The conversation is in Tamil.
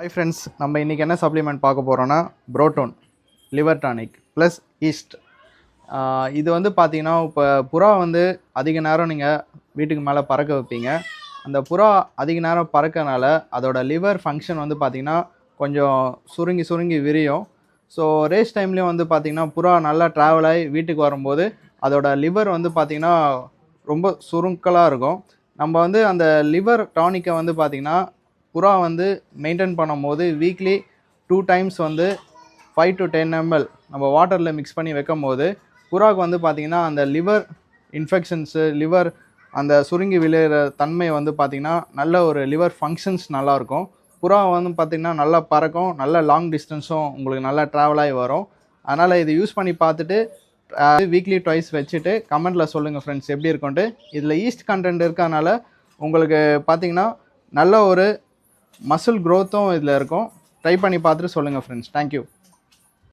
ஹாய் ஃப்ரெண்ட்ஸ் நம்ம இன்றைக்கி என்ன சப்ளிமெண்ட் பார்க்க போகிறோன்னா Protone liver tonic plus yeast இது வந்து பார்த்திங்கன்னா இப்போ புறா வந்து அதிக நேரம் நீங்கள் வீட்டுக்கு மேலே பறக்க வைப்பீங்க. அந்த புறா அதிக நேரம் பறக்கனால அதோட லிவர் ஃபங்க்ஷன் வந்து பார்த்திங்கன்னா கொஞ்சம் சுருங்கி சுருங்கி விரியும். ஸோ ரேஸ் டைம்லேயும் வந்து பார்த்திங்கன்னா புறா நல்லா ட்ராவல் ஆகி வீட்டுக்கு வரும்போது அதோட லிவர் வந்து பார்த்திங்கன்னா ரொம்ப சுருங்கலாக இருக்கும். நம்ம வந்து அந்த லிவர் டானிக்கை வந்து பார்த்திங்கன்னா புறா வந்து மெயின்டைன் பண்ணும்போது வீக்லி டூ டைம்ஸ் வந்து ஃபைவ் டு டென் எம்எல் நம்ம வாட்டரில் மிக்ஸ் பண்ணி வைக்கும் போது புறாவுக்கு வந்து பார்த்திங்கன்னா அந்த லிவர் இன்ஃபெக்ஷன்ஸு லிவர் அந்த சுருங்கி விழுகிற தன்மை வந்து பார்த்திங்கன்னா நல்ல ஒரு லிவர் ஃபங்க்ஷன்ஸ் நல்லாயிருக்கும் புறா வந்து பார்த்திங்கன்னா நல்லா பறக்கும் நல்ல லாங் டிஸ்டன்ஸும் உங்களுக்கு நல்லா ட்ராவல் ஆகி வரும். அதனால் இது யூஸ் பண்ணி பார்த்துட்டு வீக்லி ட்வைஸ் வச்சுட்டு கமெண்ட்டில் சொல்லுங்கள் ஃப்ரெண்ட்ஸ் எப்படி இருக்குன்ட்டு இதில் ஈஸ்ட் கண்டென்ட் இருக்கறனால உங்களுக்கு பார்த்தீங்கன்னா நல்ல ஒரு மசில் க்ரோத்தும் இதில் இருக்கும். ட்ரை பண்ணி பார்த்துட்டு சொல்லுங்கள் ஃப்ரெண்ட்ஸ் தேங்க்யூ